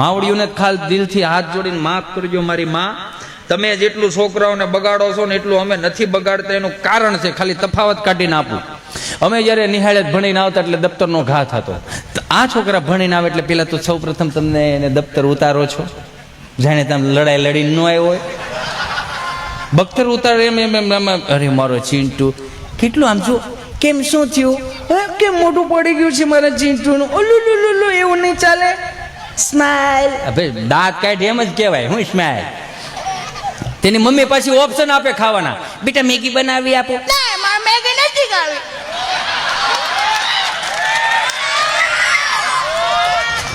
માવડીઓને ખાલ દિલથી હાથ જોડીને માફ કરજો મારી માં. તમે જેટલું છોકરાઓને બગાડો છો ને એટલું અમે નથી બગાડતા. એનું કારણ છે ખાલી તફાવત કાઢીને આપું અમે જ્યારે નિહાળે ભણીને આવતા એટલે દફતરનો ઘા થતો. આ છોકરા ભણીને આવે એટલે પેલા તો સૌ પ્રથમ તમને એને દફતર ઉતારો છો. જાણે તમે લડાઈ લડીને ન આવ્યો હોય. બખ્તર ઉતારે એમ એમ એમ એમ અરે, મારો ચીંટુ, કેટલું આમ જો કેમ શું થયું? કેમ મોટું પડી ગયું છે મારા ચીંટુનું? ઓલું એવું નહીં ચાલે? સ્માઈલ હવે દાંત કાઢી એમ જ કહેવાય હું સ્માઈલ તેની મમ્મી પાછી ઓપ્શન આપે ખાવાના. બેટા મેગી બનાવી આપો. ના મારે મેગી નથી ખાવી.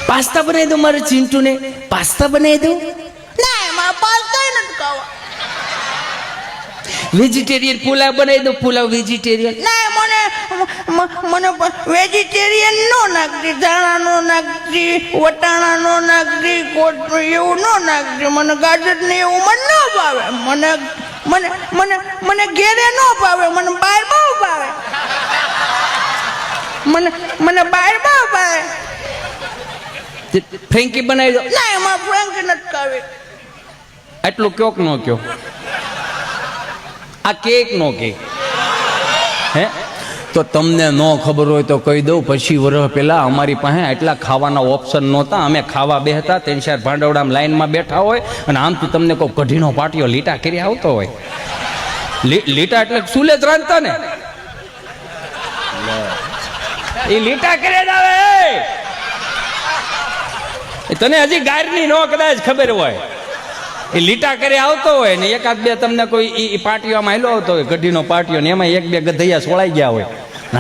પાસ્તા બનાવી દઉં મારા ચિંટુને. પાસ્તા બનાવી દઉં ના મારે પાસ્તા નથી ખાવા વેજીટેરિયન પુલાવ બનાવી દો પુલાવ વેજીટેરિયન ના મને મને વેજીટેરિયન નો નાખતી ધાણા નો નાખતી વટાણા નો નાખતી કોથમીર એવું નો નાખતી મને ગાજર ને એવું મને ન ભાવે. મને મને મને મને ઘેરે ન ભાવે. મને બહાર બહુ ભાવે. મને મને બહાર બહુ ભાવે. ફ્રેન્કી બનાવી દો. ના એમાં ફ્રેન્કી નથી ખાવી. આટલું કયો કે નો કયો. આ કેક નો કેક. હે? તો તમને ન ખબર હોય તો કહી દઉં, પછી વર્ષ પહેલાં અમારી પાસે એટલા ખાવાના ઓપ્શન નહોતા. અમે ખાવા બેહતા, ત્રણ ચાર ભાંડવડામાં લાઈનમાં બેઠા હોય, અને આમથી તમને કોઈ કઢીનો પાટિયો, લીટા કરી આવતો હોય. લીટા એટલે સુલે જ રાંધતા ને. એ લીટા કરે જ આવે તને હજી ગાયરની નો કદાચ ખબર હોય. એ લીટા કરે આવતો હોય ને એકાદ બે તમને કોઈ ઈ પાટીઓમાં હેલો આવતો હોય, ગઢીનો પાટીઓ ને એમાં એક બે ગધૈયા સોળાઈ ગયા હોય.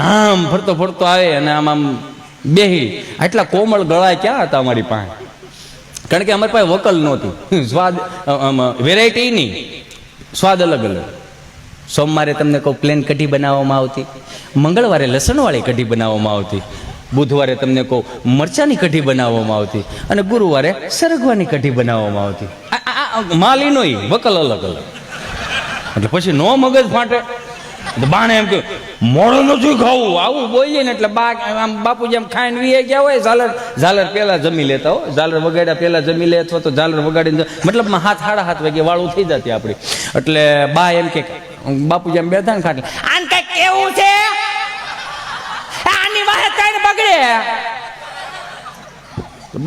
આમ ફરતો ફરતો આવે અને આમ આમ બેહી. આટલા કોમળ ગળા ક્યાં હતા અમારી પાસે? કારણ કે અમારી પાસે વકલ નહોતી. સ્વાદ વેરાયટી નહીં સ્વાદ અલગ અલગ. સોમવારે તમને કોઈ પ્લેન કઢી બનાવવામાં આવતી? મંગળવારે લસણવાળી કઢી બનાવવામાં આવતી? બુધવારે તમને કહું મરચાની કઢી બનાવવામાં આવતી? અને ગુરુવારે સરગવાની કઢી બનાવવામાં આવતી? માલીનો વકલ અલગ અલગ. એટલે પછી નો મગજ ફાટે. બાણે એમ કે મોડું નથી ખાવું, આવું બોલીએ ને એટલે બા આમ બાપુજી આમ ખાઈને વીએ ગયા હોય, ઝાલર ઝાલર પેલા જમી લેતા હો, ઝાલર વગાડ્યા પહેલા જમી લે અથવા તો ઝાલર વગાડીને મતલબ મતલબમાં હાથ સાડા હાથ વાગે વાળું થઈ જતી આપણી એટલે બા એમ કે, બાપુજી આમ બેઠા ને ખાટલે, આને કઈ કેવું છે? આની વાહે કઈ બગડે.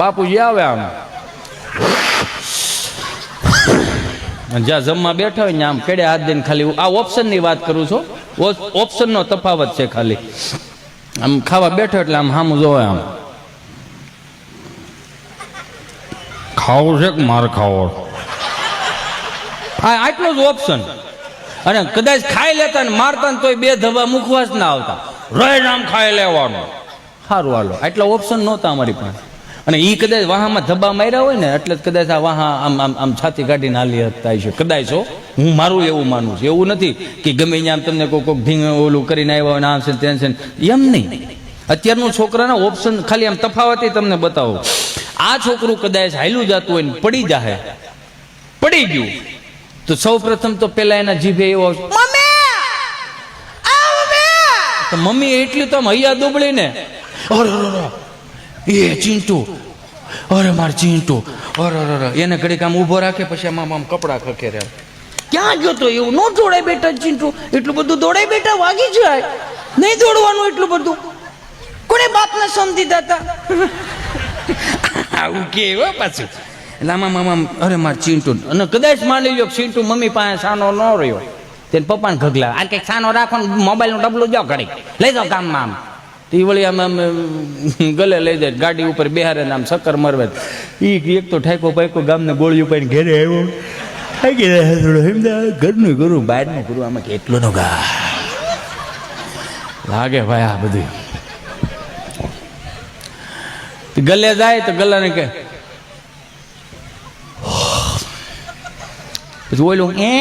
બાપુજી આવે આમ અને જ્યાં જમવા બેઠા હોય ને આમ કેડે હાથ દઈને ખાલી આ ઓપ્શનની વાત કરું છું. ઓ- ઓપ્શનનો તફાવત છે ખાલી. આમ ખાવા બેઠો એટલે આમ સામું જોવે આમ. ખાવું છે કે મારે ખાવો? હા આટલો જ ઓપ્શન અને કદાચ ખાઈ લેતા ને મારતા ને તોય બે ધબા મુખવાસ ના આવતા. રહે આમ ખાઈ લેવાનું. સારું હાલો. આટલા ઓપ્શન નહોતા અમારી પાસે. અને એ કદાચ વાહામાં ધબ્બા માર્યા હોય ને એટલે કદાચ આ વાહા આમ આમ આમ છાતી કાઢીને હાલી થાય છે. કદાચ હો. હું મારું એવું માનું છું. એવું નથી કે ગમે ત્યાં આમ તમને કોઈ કોઈક ધીંગ ઓલું કરીને આવ્યા હોય ને આમ છે તેમ છે એમ નહીં. અત્યારનું છોકરાના ઓપ્શન ખાલી આમ તફાવત તમને બતાવો. આ છોકરું કદાચ હાલ્યું જતું હોય ને પડી જાહે. પડી ગયું. તો સૌ પ્રથમ તો પેલા એના જીભે એવો મમ્મી! આ તો મમ્મી એટલી તો આમ હૈયા દુબળી ને એ ચીંટુ. અરે માર ચીંટુ. અરે અરે એને ઘડીક આમ ઊભો રાખે, પછી આમ આમ કપડા ખખેરે. ક્યાં ગયો તો એવું? નો દોડાય બેટા ચીંટુ. એટલું બધું દોડાય બેટા, વાગી જાય. નહીં દોડવાનું એટલું બધું. કોને બાપને સમજી દેતા આવું કે હો પાછું. એટલે મામા અરે માર ચીંટુ. અને કદાચ માની કે ચીંટુ મમ્મી પાસે સાનો ન રહ્યો. તેને પપ્પાને ઘગલા. આ કંઈક સાનો રાખો ને, મોબાઈલનું ડબલું જાઓ ઘડી લઈ જાઓ ગામમાં આમ. તો એ વળી આમ આમ, ગલે લઈ જાય, ગાડી ઉપર બેહારે આમ ચક્કર મરવે. ઈ એક તો ઠાકો પાકો ગામને ગોળીઓ પાઈને ઘેરે આવ્યો. થાકી રહ્યા થોડો અમદાવાદ ઘરનું કરું બહારનું કરું આમાં કેટલું નો ગા. લાગે ભાઈ આ બધું. ગલે જાય તો ગલાને કે, પછી ઓલું એ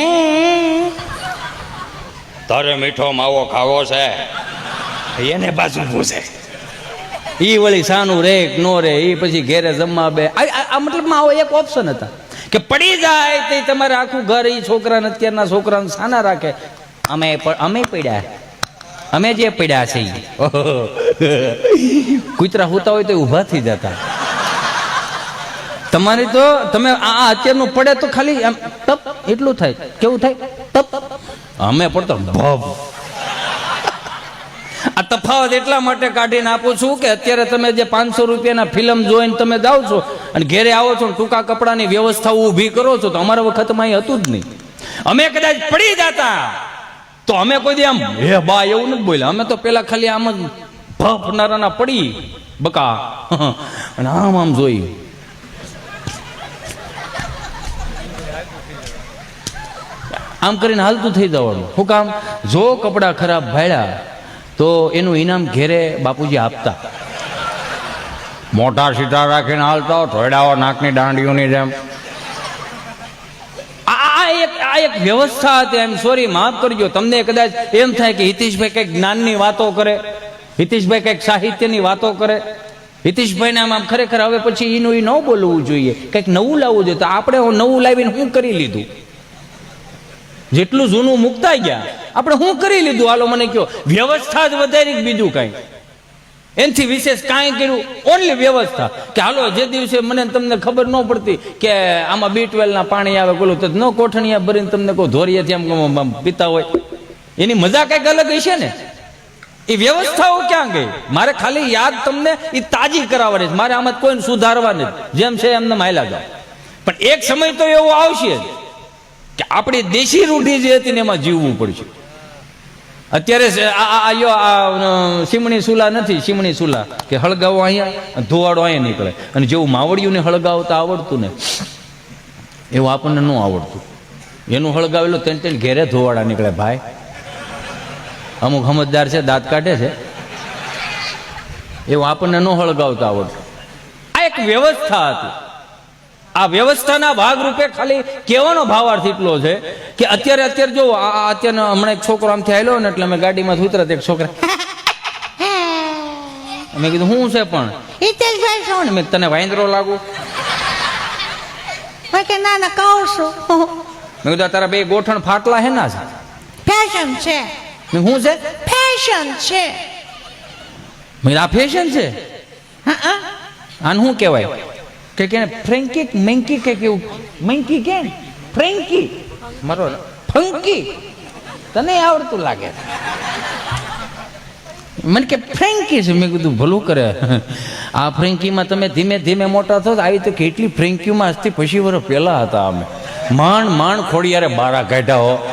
તારે મીઠો માવો ખાવો છે. એને પાછું પૂછે એ વળી સાનું રે નો રે એ પછી ઘેરે જમવા બે. આ- મતલબમાં આવો એક ઓપ્શન હતા. કે પડી જાય તે તમારે આખું ઘર એ છોકરાને અત્યારના છોકરાને સાના રાખે. અમે અમે પડ્યા. અમે જે પડ્યા છે. કૂતરા હોતા હોય તો ઊભા થઈ જતા. તમારી તો, તમે આ અત્યારનું પડે તો ખાલી આમ તપ એટલું થાય. કેવું થાય? તપ અમે પડતો ભવ. આ તફાવત એટલા માટે કાઢીને આપું છું કે અત્યારે તમે જે પાંચસો રૂપિયાના ફિલ્મ જોઈને તમે જાઓ છો અને ઘેરે આવો છો ટૂંકા કપડાની વ્યવસ્થા ઊભી કરો છો, તો અમારા વખતમાં એ હતું જ નહીં. અમે કદાચ પડી જતા. તો અમે કોઈ દી આમ હે બા એવું નથી બોલ્યા. અમે તો પેલા ખાલી આમ જ ભફનારાના પડી બકા. અને આમ આમ જોઈ. આમ કરીને હાલતું થઈ જવાનું. શું કામ જો કપડાં ખરાબ ભાડ્યા તો એનું ઇનામ ઘેરે બાપુજી આપતા. મોટા સીટા રાખીને હાલતા ધોયડાઓ નાકની દાંડીઓની જેમ. આ આ એક આ એક વ્યવસ્થા હતી એમ. સોરી માફ કરજો. તમને કદાચ એમ થાય કે હિતેશભાઈ કંઈક જ્ઞાનની વાતો કરે હિતેશભાઈ કંઈક સાહિત્યની વાતો કરે. હિતીશભાઈને આમ આમ ખરેખર હવે પછી એનું એ ન બોલવું જોઈએ. કંઈક નવું લાવવું જોઈએ. તો આપણે નવું લાવીને શું કરી લીધું? જેટલું જૂનું મુકતા ગયા. આપણે શું કરી લીધું? હાલો મને કયો વ્યવસ્થા જ વધારી બીજું કાંઈ? એનથી વિશેષ કાંઈ કર્યું? ઓનલી વ્યવસ્થા. કે હાલો, જે દિવસે મને તમને ખબર ન પડતી કે આમાં બી ટ્વેલના પાણી આવે, બોલું, તો ન કોઠણિયા ભરીને તમને કોઈ ધોરીએ આમ પીતા હોય. એની મજા કંઈક અલગ હશે ને? એ વ્યવસ્થાઓ ક્યાં ગઈ? મારે ખાલી યાદ તમને એ તાજી કરાવવાની છે. મારે આમાં કોઈને સુધારવા નથી જેમ છે એમને માયલા જાવ પણ એક સમય તો એવો આવશે કે આપણી દેશી રૂઢી જે હતી ને એમાં જીવવું પડશે. અત્યારે છે આ સીમણી સુલા નથી સીમણી સુલા. કે હળગાવો અહીંયા ધોવાડો અહીંયા નીકળે. અને જેવું માવડિયું ને હળગાવતા આવડતું ને, એવું આપણને ન આવડતું. એનું હળગાવેલું તેને તેને ઘેરે ધોવાડા નીકળે, ભાઈ. અમુક સમજદાર છે, દાંત કાઢે છે. એવું આપણને ન હળગાવતા આવડતું. આ એક વ્યવસ્થા હતી. આ વ્યવસ્થાના ભાગરૂપે ખાલી કહેવાનો ભાવાર્થ એટલો છે કે અત્યારે અત્યારે જો અત્યારે હમણાં એક છોકરો આમથી આવેલો ને એટલે અમે ગાડીમાં ઉતરત એક છોકરા મેં કીધું શું છે પણ? હિતેશભાઈ શું મેં તને વાંદરો લાગુ? કે ના ના કહું છું. મેં કીધું તારા બે ગોઠણ ફાટલા હે ના છે? ફેશન છે. મેં શું છે? ફેશન છે. મેં આ ફેશન છે? હા આને શું કહેવાય? કે કે ફ્રેન્કી મેન્કી કે કેવું? મેન્કી કે? ફ્રેન્કી. મારો ફંકી. તને આવડતું લાગે. મને કે ફ્રેન્કી છે. મેં કીધું, ભલું કરે. આ ફ્રેન્કીમાં તમે ધીમે ધીમે મોટા થો આવી તો કેટલી ફ્રેન્કીમાં આજથી પછી વર્ષ પહેલા હતા અમે. માંડ માંડ ખોડિયારે બારા કાઢ્યા હો.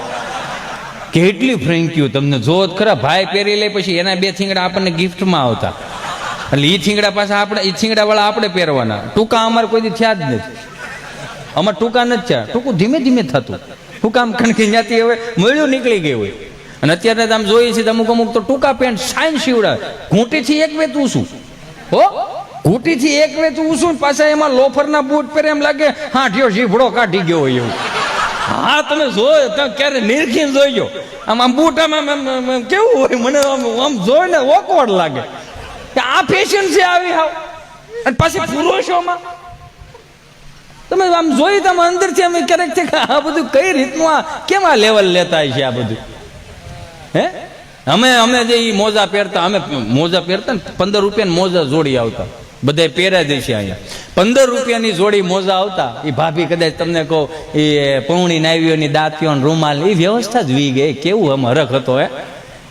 કેટલી ફ્રેન્કીઓ. તમને જોત ખરા, ભાઈ પહેરી લે પછી એના બે થીંગડા આપણને ગિફ્ટમાં આવતા. એટલે એ થીંગડા પાછા આપણે એ થીંગડા વાળા આપણે પહેરવાના. ટૂંકા અમારે કોઈ થયા જ નથી. અમારે ટૂંકા નથી થયા. ટૂંકું ધીમે ધીમે થતું. ટૂંકા આમ કારણ જ્યાંથી હવે મળ્યું નીકળી ગયું હોય. અને અત્યારે આમ જોઈએ છે તો અમુક અમુક તો ટૂંકા પેન્ટ સાઈન સીવડા ઘૂંટીથી એક વેતું શું હો? ઘૂંટીથી એક વેતું તું ને પાછા એમાં લોફરના બૂટ પહેરે એમ લાગે, હા ઠ્યો જીભડો કાઢી ગયો હોય એવું. હા, તમે જોયો, તમે ક્યારે નિરખીને ગયો આમ આમ બૂટ આમ આમ કેવું હોય? મને આમ આમ જોઈને ઓકવર્ડ લાગે. આ ફેશન છે, આવી હાવ. અને પાછી પુરુષોમાં? તમે આમ જોઈ તમે અંદરથી અમે ક્યારેક છે આ બધું કઈ રીતનું આ કેમ આ લેવલ લેતા છે આ બધું? હે? અમે અમે જે એ મોજા પહેરતા, અમે મોજા પહેરતા ને, પંદર રૂપિયાની મોજા જોડી આવતા. બધા પહેર્યા દે છે અહીંયા. પંદર રૂપિયાની જોડી મોજા આવતા એ ભાભી કદાચ તમને કહો એ પૌણી નાવીઓની દાંતીઓ રૂમાલ એ વ્યવસ્થા જ વી ગઈ. કેવું આમ હરખ હતો, હે?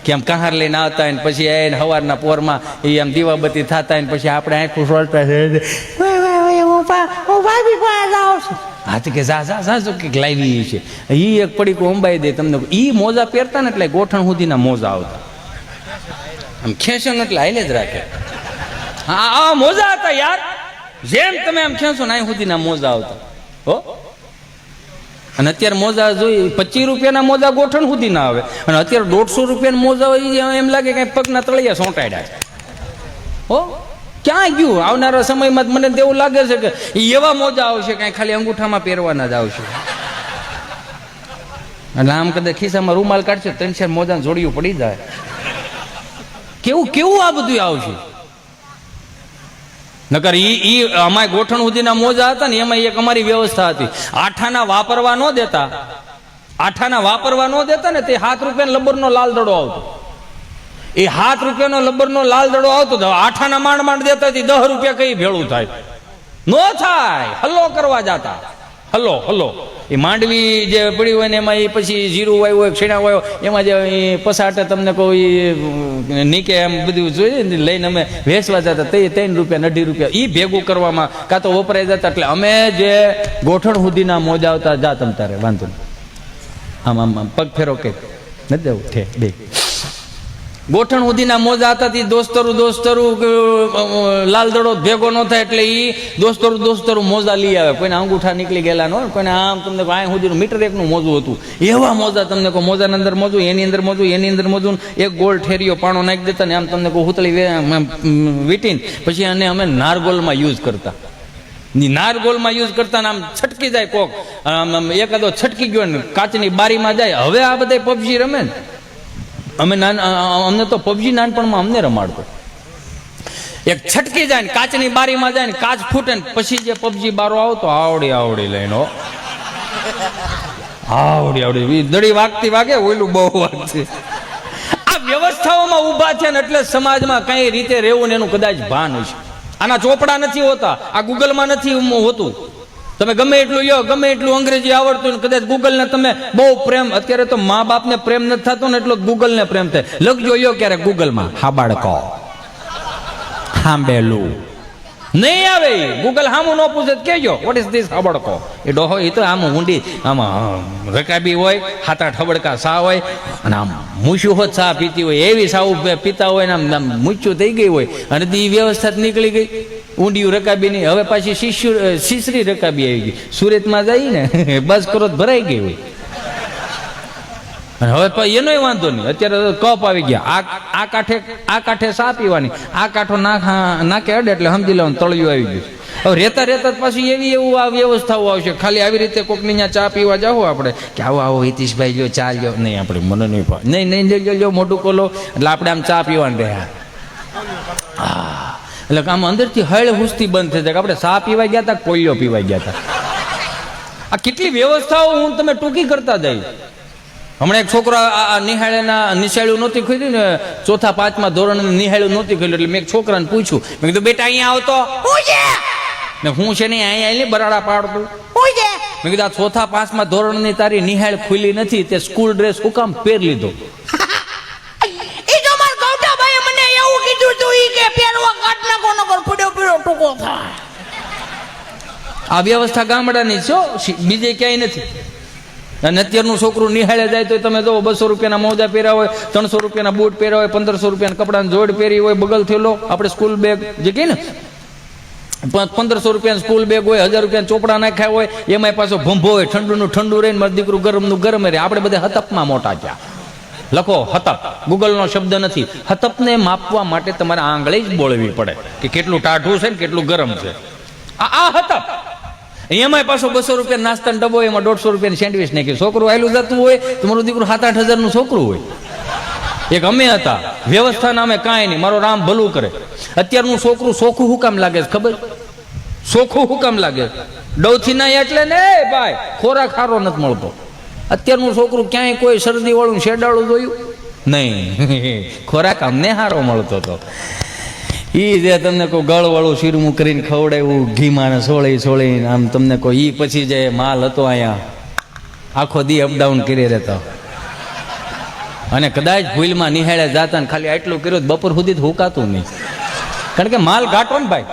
કે આમ કહાર લઈને આવતા ને પછી એને સવારના પોરમાં એ આમ દીવાબત્તી થતા ને પછી આપણે આંખું સોલતા છે. હું તો કે જા જા જા જો કે લાવી છે. એ એક પડીકું અંબાઈ દે તમને. એ મોજા પહેરતા ને એટલે ગોઠણ સુધીના મોજા આવતા. આમ ખેંચો ને એટલે હાલે જ રાખે. હા આ મોજા હતા યાર. જેમ તમે આમ ખેંચો ને અહીં સુધીના મોજા આવતા. હો? અને અત્યારે મોજા જોઈ, પચીસ રૂપિયાના મોજા ગોઠણ સુધી ના આવે. અને અત્યારે દોઢસો રૂપિયાના મોજા હોય એમ લાગે કે પગના તળિયા સોંટાડ્યા છે. હો? ક્યાં ગયું? આવનારા સમયમાં મને એવું લાગે છે કે એવા મોજા આવશે, કાંઈ ખાલી અંગૂઠામાં પહેરવાના જ આવશે. એટલે આમ કદાચ ખિસ્સામાં રૂમાલ કાઢશે ત્રણ ચાર મોજા જોડિયું પડી જાય. કેવું કેવું આ બધું આવશે? નકર ઈ ઈ અમાય ગોઠણ સુધીના મોજા હતા ને એમાં એક અમારી વ્યવસ્થા હતી. આઠાના વાપરવા ન દેતા. આઠાના વાપરવા ન દેતા ને તે સાત રૂપિયા લબ્બરનો લાલ દડો આવતો. એ સાત રૂપિયાનો લબરનો લાલ દડો આવતો તો આઠાના માંડ માંડ દેતા દસ રૂપિયા કઈ ભેળું થાય? નો થાય. હલ્લો કરવા જાતા. હલ્લો હલ્લો એ માંડવી જે પડી હોય ને એમાં એ પછી જીરું વાયું હોય, છેણા વાયો એમાં જે પસાટે તમને કોઈ નીકે એમ બધું જોઈએ ને લઈને અમે વેચવા જતા તે ત્રણ રૂપિયા અઢી રૂપિયા. એ ભેગું કરવામાં કાં તો વપરાઈ જતા, એટલે અમે જે ગોઠણ સુધીના મોજા આવતા, જા તમ તારે, વાંધો આમ આમ આમ, પગ ફેરો કે. નથી જવું, ઠે બે ગોઠણ સુધીના મોજા હતા, તે દોસ્તરું દોસ્તરું લાલ દડો ભેગો ન થાય એટલે એ દોસ્તરું દોસ્તરું મોજા લઈ આવે. કોઈને અંગૂઠા નીકળી ગયેલા ન હોય, કોઈને આમ તમને આ સુધીનું મીટર એકનું મોજું હતું. એવા મોજા તમને કહો મોજાની અંદર મોજું, એની અંદર મોજું, એની અંદર મોજું એક ગોળ ઠેરીઓ પાણો નાખી દેતા ને આમ તમને કહું હુતળી વીટીને. પછી અને અમે નારગોલમાં યુઝ કરતા. નારગોલમાં યુઝ કરતા આમ છટકી જાય કોક. આમ એકાદો છટકી ગયો ને કાચની બારીમાં જાય. હવે આ બધા પબજી રમે ને. અમે નાન અમને તો પબજી નાનપણમાં અમને રમાડતો. એક છટકી જાય ને કાચની બારીમાં જાય ને કાચ ફૂટે ને પછી જે પબજી બારો આવતો, આવડી આવડી લઈને આવડી આવડી. દડી વાગતી વાગે ઓયલું બહુ વાગતી આ વ્યવસ્થાઓમાં ઊભા છે ને એટલે સમાજમાં કઈ રીતે રહેવું ને એનું કદાચ ભાન હશે આના ચોપડા નથી હોતા, આ ગૂગલમાં નથી હોતું. તમે ગમે એટલું યો ગમે એટલું અંગ્રેજી આવડતું કદાચ ગૂગલને તમે બહુ પ્રેમ અત્યારે તો મા બાપને પ્રેમ નથી થતો ને એટલો ગૂગલને પ્રેમ થાય. લખજો યો ક્યારે ગૂગલમાં હા બાળકો. હાંબેલું નહીં આવે. ગૂગલ હામું ન પૂછે કેજો વોટ ઇઝ ધીસ હબડકો? એ ડોહો એ તો આમ ઊંડી, આમાં રકાબી હોય હાથ આઠ સા હોય, અને આમ મૂછું હોત સા પીતી હોય, એવી સાવ પીતા હોય ને આમ આમ મૂછું થઈ ગઈ હોય, અને તે વ્યવસ્થા નીકળી ગઈ. ઊંડિયું રકાબીની હવે પાછી શિશુ શિશરી રકાબી આવી ગઈ. સુરતમાં જઈને, બસ કરો ભરાઈ ગઈ હોય. અને હવે એનોય વાંધો નહીં. અત્યારે કપ આવી ગયા. આ આ કાંઠે આ કાંઠે સા પીવાની? આ કાંઠો નાખા નાખે અડે એટલે સમજી લેવાનું તળિયું આવી ગયું. હવે રહેતા રહેતા જ પાછી એવી એવું આ વ્યવસ્થાઓ આવશે. ખાલી આવી રીતે કોકની ત્યાં ચા પીવા જાવ આપણે. કે આવો આવો હિતીશભાઈ લ્યો ચા લ્યો. નહીં, આપણે મને નહીં ભાવે. નહીં નહીં લઈ લ્યો મોઢું ખોલો. એટલે આપણે આમ ચા પીવાનું રહ્યા. એટલે આમ અંદરથી હળ હુસ્તી બંધ થઈ જાય આપણે ચા પીવા ગયા હતા કોઈઓ પીવા ગયા હતા આ કેટલી વ્યવસ્થાઓ હું તમે ટૂંકી કરતા જઈશ. હમણાં એક છોકરો આ નિહાળેના નિશાળ્યું નહોતી ખોલ્યું ને ચોથા પાંચમા ધોરણ નિહાળ્યું નહોતી ખોલ્યું. એટલે મેં એક છોકરાને પૂછ્યું. મેં કીધું બેટા અહીંયા આવતો. ને હું છે ને અહીંયા આવીને બરાડા પાડતું. મેં કીધું આ ચોથા પાંચમા ધોરણની તારી નિહાળ ખુલી નથી તે સ્કૂલ ડ્રેસ હું કામ પહેર લીધો. આ વ્યવસ્થા ગામડાની છે બીજે ક્યાંય નથી. અને અત્યારનું છોકરું નિહાળે જાય તો તમે જો બસો રૂપિયાના મોજા પહેર્યા હોય, ત્રણસો રૂપિયાના બૂટ પહેર્યા હોય, પંદરસો રૂપિયાના કપડાની જોડ પહેરી હોય, બગલ થેલો, આપણે સ્કૂલ બેગ જે કહીએ ને પંદરસો રૂપિયાની સ્કૂલ બેગ હોય, હજાર રૂપિયાના ચોપડા નાખ્યા હોય, એમાંય પાછો ભંભો હોય, ઠંડુનું ઠંડુ રહીને મારું દીકરું ગરમનું ગરમ રહે. આપણે બધા હતપમાં મોટા ગયા લખો, હતપ. ગૂગલનો શબ્દ નથી. હતપને માપવા માટે તમારે આંગળી જ બોળવી પડે કે કેટલું ટાઢું છે ને કેટલું ગરમ છે. આ હતપ. એમાંય પાછો બસો રૂપિયા નાસ્તાનો ડબ્બો એમાં દોઢસો રૂપિયાની સેન્ડવિચ નાખી. છોકરું આવેલું જતું હોય તમારું દીકરું સાત આઠ હજારનું છોકરું હોય. એક અમે હતા. વ્યવસ્થા નામે કાંઈ નહીં. મારો રામ ભલું કરે. અત્યારનું છોકરું સોખું હું કામ લાગે છે, ખબર? સોખું હું કામ લાગે ડૌથી ડવથી ના એટલે ને ભાઈ, ખોરાક સારો નથી મળતો. અત્યારનું છોકરું ક્યાંય કોઈ શરદી વાળું શેડાળું જોયું? નહીં. ખોરાક અમને સારો મળતો હતો ઈ જે તમને કોઈ ગળવાળું શીરમું કરીને ખવડાવ્યું, ઘીમાં સોળી સોળીને, આમ તમને કોઈ એ પછી જે માલ હતો અહીંયા, આખો દી અપડાઉન કરી રહેતો. અને કદાચ ભૂલમાં નિહાળે જાતા ને ખાલી આટલું કર્યું બપોર સુધી જ હુકાતું નહીં. કારણ કે માલ ઘાટો ને ભાઈ.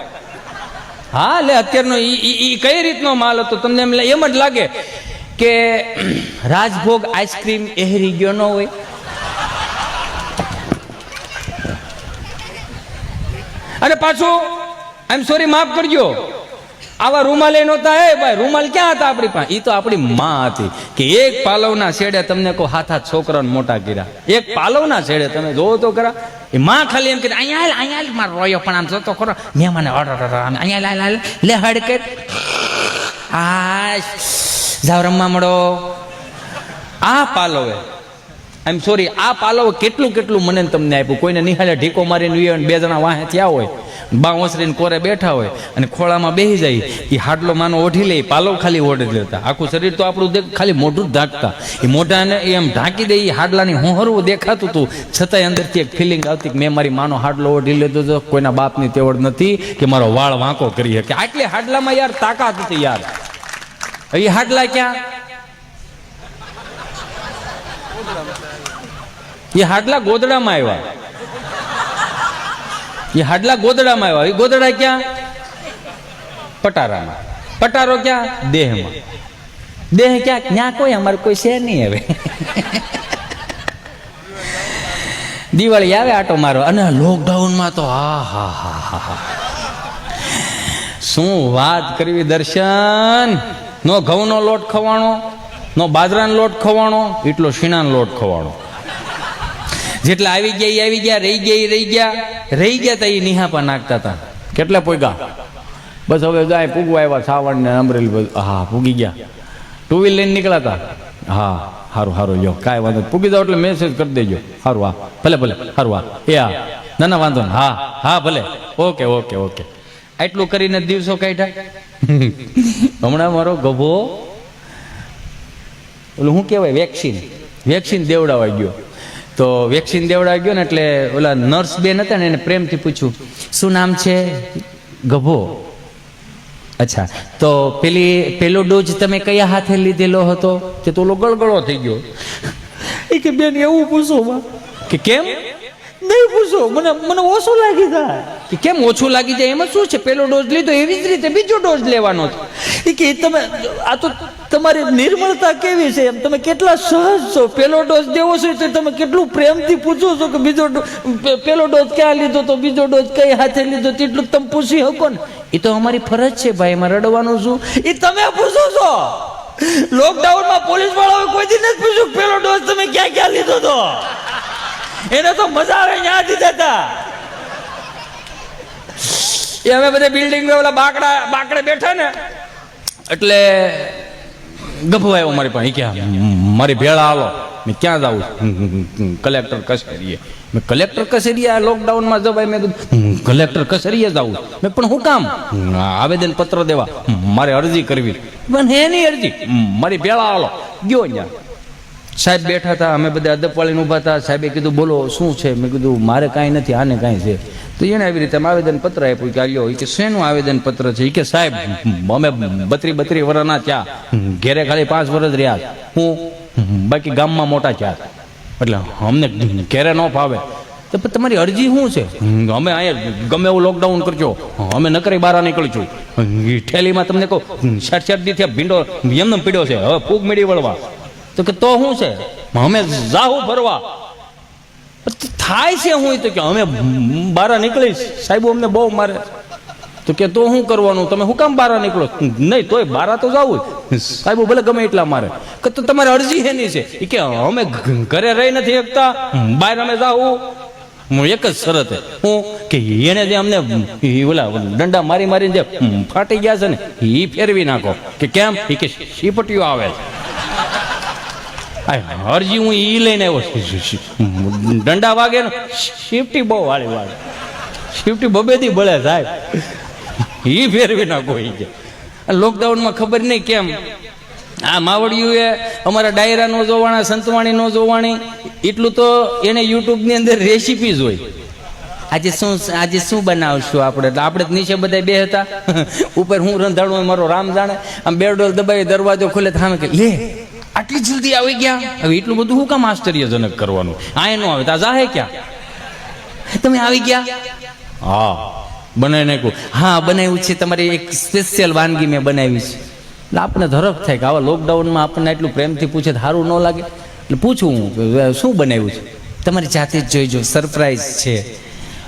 હા એટલે અત્યારનો એ કઈ રીતનો માલ હતો? તમને એમ એમ જ લાગે કે રાજભોગ આઈસ્ક્રીમ એહરી ગયો ન હોય? અને પાછું આઈ એમ સોરી માફ કરજો. આવા રૂમાલ એ નહોતા હે ભાઈ, રૂમાલ ક્યાં હતા આપણી પાસે? એ તો આપણી માં હતી. કે એક પાલવના શેડે તમને કહો હાથ હાથ છોકરાને મોટા કર્યા. એક પાલવના શેડે તમે જોવો તો ખરા. એ માં ખાલી એમ કે અહીંયા અહીંયા માર રોયો પણ આમ જોતો ખરો. મહેમાને ઓર્ડર અહીંયા લાલ લે હડ કર આ, જાવ રમવા મળો. આ પાલવે. આઈ એમ સોરી આ પાલવ કેટલું કેટલું મને તમને આપ્યું? કોઈને નિહાળે ઢીકો મારીને વીએ અને બે જણા વાહે થયા હોય, બા ઓસરીને કોરે બેઠા હોય અને ખોળામાં બેસી જાય એ હાડલો માનો ઓઢી લે પાલવ ખાલી ઓઢી લેતા આખું શરીર તો આપણું દેખ ખાલી મોઢું જ ઢાંકતા એ મોઢાને એમ ઢાંકી દે એ હાડલાની હોહરવું દેખાતું હતું છતાંય અંદરથી એક ફિલિંગ આવતી કે મેં મારી માનો હાડલો ઓઢી લીધો તો કોઈના બાપની તેવડ નથી કે મારો વાળ વાંકો કરી શકે આટલી હાડલામાં યાર તાકાત હતી યાર. એ હાડલા ક્યાં? એ હાડલા ગોદડામાં આવ્યા. એ હાડલા ગોદડામાં આવ્યા. એ ગોદડા ક્યાં? પટારામાં. પટારો ક્યાં? દેહમાં. દેહ ક્યાં? ક્યાં કોઈ, અમારે કોઈ છે નહીં હવે. દિવાળી આવે આટો મારો અને લોકડાઉનમાં તો હા હા હા હા હા. શું વાત કરવી દર્શન? નો ઘઉંનો લોટ ખવાણો, નો બાજરાનો લોટ ખવાણો, એટલો શીણાનો લોટ ખવાણો. જેટલા આવી ગયા એ આવી ગયા, રહી ગયા એ રહી ગયા. રહી ગયા તા એ નિહાપા નાખતા હતા. કેટલા પોગ્યા બસ હવે જાય પૂગવા આવ્યા, સાવણ ને અમરેલી હા, પૂગી ગયા. ટુ વ્હીલ લઈને નીકળ્યા હતા હા સારું સારું જો કાંઈ વાંધો નહીં. પૂગી જાવ એટલે મેસેજ કરી દેજો. સારું હા. ભલે ભલે સારું હા. એ, હા. ના ના, વાંધો નહીં હા હા, ભલે. Okay okay okay. આટલું કરીને દિવસો કાઢ્યા? હમણાં મારો ગભો ઓલું શું કહેવાય? વેક્સિન. વેક્સિન દેવડાવા ગયો. તો વેક્સિન દેવડા ગયો ને એટલે ઓલા નર્સ બેન હતા ને એને પ્રેમથી પૂછ્યું શું નામ છે? ગભો. અચ્છા. તો પેલી પેલો ડોઝ તમે કયા હાથે લીધેલો હતો? કે તો ઓલો ગળગળો થઈ ગયો. એ કે બેન એવું પૂછો કે કેમ? નહીં પૂછો. મને મને ઓછું લાગી જાય. કેમ ઓછું લાગી જાય? એમાં શું છે? પેલો ડોઝ લીધો, એવી જ રીતે બીજો ડોઝ લેવાનો છે. એ કે તમે, આ તો તમારી નિર્મળતા કેવી છે? એમ તમે કેટલા સહજ છો? પેલો ડોઝ દેવો છે તો તમે કેટલું પ્રેમથી પૂછો છો કે બીજો પેલો ડોઝ ક્યાં લીધો તો બીજો ડોઝ કઈ હાથે લીધો? તેટલું તમે પૂછી શકો ને. એ તો અમારી ફરજ છે ભાઈ, એમાં રડવાનું શું? એ તમે પૂછો છો. લોકડાઉનમાં પોલીસ વાળાઓએ કોઈ દી નથી પૂછ્યું પેલો ડોઝ તમે ક્યાં ક્યાં લીધો તો? એને તો મજા આવે ત્યાં દીધા હતા એ અમે બધા બિલ્ડિંગ ઓલા બાકડા, બાકડે બેઠા ને, એટલે ગભવાયો મારી પાસે. ક્યાં મારી ભેળા આવો. મેં ક્યાં જાઉં? કલેક્ટર કચેરીએ. મેં કલેક્ટર કચેરીએ આ લોકડાઉનમાં જવાય મેં કીધું કલેક્ટર કચેરીએ જાઉં. મેં પણ હું કામ? આવેદન પત્ર દેવા. મારે અરજી કરવી. પણ હે નહીં અરજી મારી ભેળા આવો ગયો ત્યાં સાહેબ બેઠા હતા, અમે બધા અદબ વાળીને ઊભા હતા. સાહેબે કીધું, બોલો, શું છે? મેં કીધું, મારે કાંઈ નથી, આને કાંઈ છે. તો એને આવી રીતે આવેદન પત્ર આપ્યું કે આલ્યો કે શેનું આવેદન પત્ર છે? કે સાહેબ, અમે બત્રી બત્રી વર્ષના ત્યાં ઘેરે ખાલી પાંચ વર્ષ રહ્યા. હું, બાકી ગામમાં મોટા થયા. એટલે અમને ઘેરે ન ફાવે. તો તમારી અરજી શું છે? અમે અહીંયા ગમે એવું લોકડાઉન કરજો. અમે નકરી બહાર નીકળીશું. ઠેલીમાં તમને કહો શેઠ શેઠ દી ભીંડો એમને પીડ્યો છે. હવે ફૂગ મેળી વળવા. તો કે તો શું છે? અમે જાહુ ફરવા. થાય છે હું તો કે અમે બહાર નીકળીશ. સાહેબ, અમને બહુ મારે. તો કે, તો શું કરવાનું? તમે શું કામ બહાર નીકળો? નહીં, તોય બહાર તો જવું. સાહેબ, ભલે ગમે એટલા મારે. કે તો તમારે અરજી એની છે? કે, અમે ઘરે રહી નથી શકતા. બહાર અમે જાવું. હું એક જ શરત. હું કે, એને જે અમને ઓલા દંડા મારી મારીને જે ફાટી ગયા છે ને એ ફેરવી નાખો. કે કેમ? એ કે શીપટીઓ આવે છે. હરજી હું ઈ લઈને આવ્યો દંડા વાગે ને શિફ્ટી બહુ વાળી વાળે. શિફ્ટી બબેથી ભળે સાહેબ. ઈ ફેરવી નાખો ઈ કે લોકડાઉનમાં ખબર નહીં કેમ. આ માવડિયું અમારા ડાયરા નો જોવાણા, સંતવાણી નો જોવાણી, એટલું તો એને યુટ્યુબની અંદર રેસીપી હોય આજે શું આજે શું બનાવશું આપણે? આપણે નીચે બધા બે હતા. ઉપર હું રંધાણું મારો રામ જાણે. આમ બે ડોલ દબાવી દરવાજો ખોલે થાને કે, લે આટલી જલ્દી આવી ગયા? હવે એટલું બધું શું કામ આશ્ચર્યજનક કરવાનું? આ એનું આવે તા જાહે ક્યાં? તમે આવી ગયા? હા બનાવી નાખ્યું. હા બનાવ્યું છે તમારી એક સ્પેશિયલ વાનગી મેં બનાવી છે. એટલે આપણને ધરફ થાય કે આવા લોકડાઉનમાં આપણને એટલું પ્રેમથી પૂછે તો સારું ન લાગે. એટલે પૂછું હું શું બનાવ્યું છે? તમારી જાતે જ જોઈજો સરપ્રાઈઝ છે.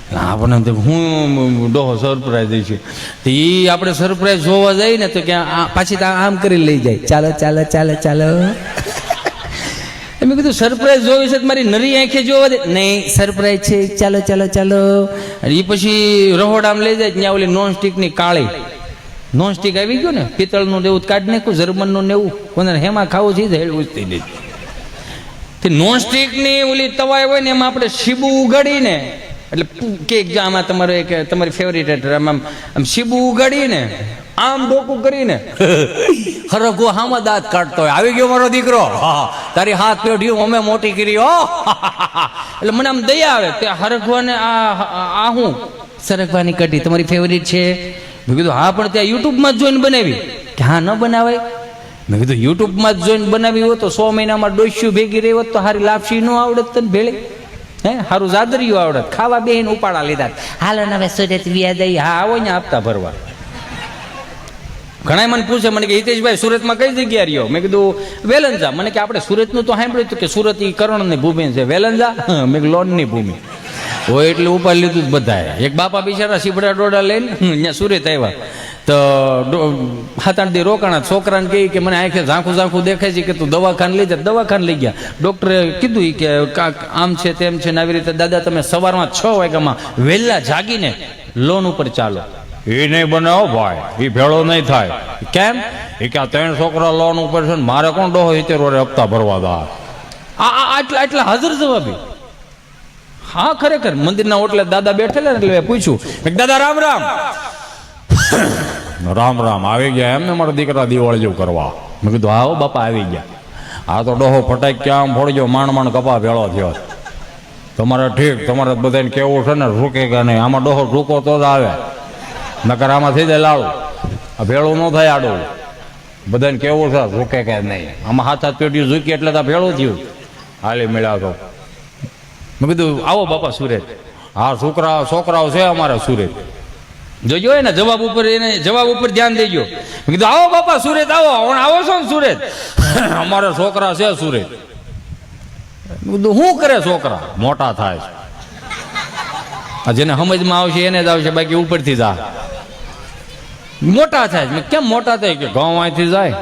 એટલે આપણને તો હું ડોહો સરપ્રાઈઝ છે. તો એ આપણે સરપ્રાઈઝ જોવા જઈએ ને તો કે પાછી ત્યાં આમ કરી લઈ જાય. ચાલો ચાલો ચાલો ચાલો. મેં કીધું સરપ્રાઈઝ જોવી છે તો મારી નરી આંખે જોવા દે. નહીં સરપ્રાઈઝ છે. ચાલો ચાલો ચાલો. એ પછી રહોડામાં લઈ જાય, ત્યાં ઓલી નોન સ્ટિકની કાળી. નોન સ્ટિક આવી ગયું ને, પિત્તળનું ને એવું કાઢી નાખ્યું, જર્મનનું ને એવું. કોને હેમાં ખાવું છે હેડવું જ થઈ તો કે નોનસ્ટિકની ઓલી તવાઈ હોય ને, એમાં આપણે શીબુ ઉગાડીને એટલે કે જો આમાં તમારો એક તમારી ફેવરિટ આમ આમ આમ શીબુ ઉગાડીને આમ ડોકું કરીને હરગો હામાં દાંત કાઢતો હોય. આવી ગયો મારો દીકરો? તારી હાથ પેઢીઓ અમે મોટી કરી હો. એટલે મને આમ દયા આવે. તે હરગવાને આ આ- હું સરગવાની કઢી. તમારી ફેવરિટ છે? મેં કીધું હા પણ ત્યાં યુટ્યુબમાં જ જોઈને બનાવી. કે હા ન બનાવાય? મેં કીધું યુટ્યુબમાં જ જોઈને બનાવી હોત તો સો મહિનામાં ડોસ્યું ભેગી રહી હોત તો હારી લાપસી ન આવડત તને ભેળે. હે? સારું જાદરિયું આવડત. ખાવા બેહીને ઉપાડા લીધા. હાલો ને હવે સુરત વ્યાજ હા, આવો ને આપતા ભરવા. ઘણા મને પૂછે, મને કે, હિતેશભાઈ, સુરતમાં કઈ જગ્યાએ રહ્યો? મેં કીધું, વેલંજા. મને કે, આપણે સુરતનું તો સાંભળ્યું હતું કે સુરત ઈ કરણની ભૂમિ છે. વેલંજા? મેં લોનની ભૂમિ. હોય એટલે ઉપાડી લીધું બધાએ. એક બાપા બિચારા સીપડા ડોડા લઈને અહીંયા સુરત આવ્યા. તો સાત આઠ દી રોકાણા. છોકરાને કહી કે મને આંખે ઝાંખું ઝાંખું દેખાય છે કે તું દવાખાને લઈ જા. દવાખાને લઈ ગયા. ડૉક્ટરે કીધું એ કે કાંક આમ છે તેમ છે ને આવી રીતે દાદા તમે સવારમાં છ વાગ્યામાં વહેલા જાગીને લોન ઉપર ચાલો. એ નહીં બનાવો ભાઈ. એ ભેળો નહીં થાય. કેમ? એ કે આ ત્રણ છોકરા લોન ઉપર છે ને મારે કોણ ડોહો ઇતેર વર્ષે હપ્તા ભરવા દા? આ આ- આટલા આટલા હાજર જવાબી. હા ખરેખર. મંદિરના ઓટલે દાદા બેઠેલા ને એટલે પૂછ્યું. દાદા રામ રામ. રામ રામ આવી ગયા. એમને મારા દીકરા દિવાળી જેવું કરવા. મેં કીધું આવો બાપા આવી ગયા. આ તો ડોહો ફટાક ક્યાં ફોડજો, માંડ માંડ કપા ભેળો થયો. તમારે ઠીક, તમારે બધાને કેવું છે ને, રૂકે કે નહીં? આમાં ડોહો રૂકો તો જ આવે. નકર આમાં થઈ જાય આ ભેળું ન થાય આડું. બધાને કેવું છે, રૂકે કે નહીં? આમાં હાથ હાથ પેટ્યું ઝૂકી એટલે તો ભેળું થયું. હાલી મેળા તો. મેં કીધું, આવો બાપા સુરેશ હા, છોકરા, છોકરાઓ છે અમારે સુરત. જોજો ને જવાબ ઉપર એને જવાબ ઉપર ધ્યાન દેજો. કીધું, આવો બાપા, સુરત આવો. હવે આવો છો ને સુરત? અમારા છોકરા છે સુરત. કીધું, શું કરે છોકરા? મોટા થાય જેને સમજમાં આવશે એને જ આવશે, બાકી ઉપરથી જા. મોટા થાય કેમ મોટા થાય? કે ઘઉં અહીંથી જાય.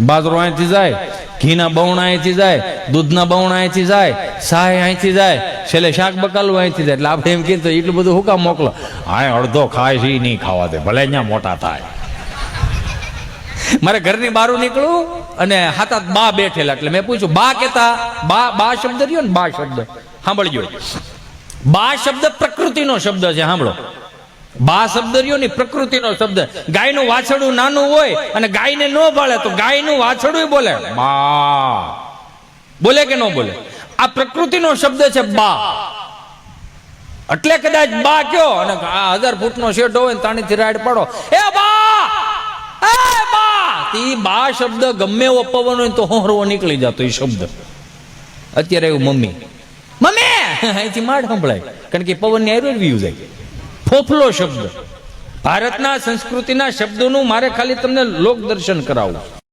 બાજરો અહીંથી જાય, ઘીના બવણા અહીંથી જાય, દૂધના બવણા અહીંથી જાય સાય અહીંથી જાય, છેલ્લે શાક બકાલું અહીંથી જાય. એટલે આપણે એમ કીધું એટલું બધું હુકામ મોકલો. આ અડધો ખાય છે એ નહીં ખાવા દે, ભલે અહીંયા મોટા થાય. મારે ઘરની બહાર નીકળું અને હાથા બા બેઠેલા, એટલે મેં પૂછ્યું, બા કેતા? બા બા શબ્દ રહ્યો ને, બા શબ્દ. સાંભળજો. બા શબ્દ પ્રકૃતિનો શબ્દ છે, સાંભળો. બા શબ્દ રહ્યો ને પ્રકૃતિનો શબ્દ. ગાયનું વાછડું નાનું હોય અને ગાયને ન ભાળે તો ગાયનું વાછડું બોલે. બા. બોલે કે ન બોલે? આ પ્રકૃતિનો શબ્દ છે બા. એટલે કદાચ બા કયો અને આ હજાર ફૂટનો શેઠ હોય તાણીથી રાઈડ પાડો. એ બા! એ બા! તી બા શબ્દ ગમે એવો પવન હોય તો હોહરવો નીકળી જતો એ શબ્દ. અત્યારે એવું મમ્મી. મમ્મી! અહીંથી માડ સંભળાય. કારણ કે પવનની આયુર્વેદ વ્યૂ જાય. ફોફલો શબ્દ. ભારતના સંસ્કૃતિના શબ્દોનું મારે ખાલી તમને લોક દર્શન કરાવવું